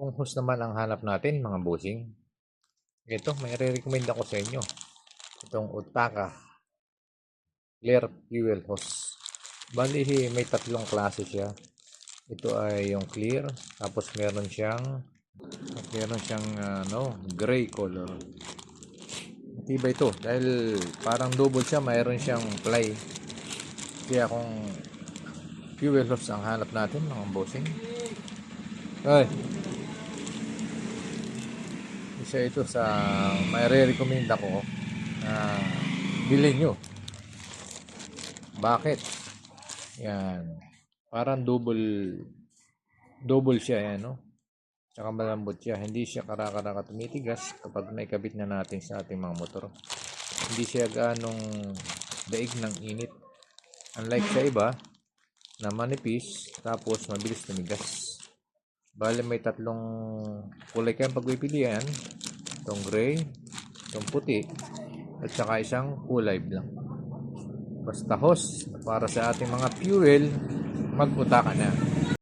Kung hose naman ang hanap natin, mga bossing, ito, may re-recommend ako sa inyo. Itong Utaka Clear Fuel Hose. Bali, may tatlong klase siya. Ito ay yung clear, tapos meron siyang meron siyang ano, gray color. Matibay ito dahil parang double siya, mayroon siyang ply. Kaya kung fuel hose ang hanap natin, mga bossing. Ay, isa ito sa may re-recommend ako na bilhin nyo. Bakit? Yan. Parang double double siya yan, no? Tsaka malambot siya. Hindi siya karakaraka tumitigas kapag naikabit na natin sa ating mga motor. Hindi siya ganong daig ng init. Unlike sa iba na manipis tapos mabilis tumigas. Bale may tatlong kulay kayong pagpipilian. Itong gray, itong puti, at saka isang kulay blank. Basta hose para sa ating mga fuel, magputa ka na.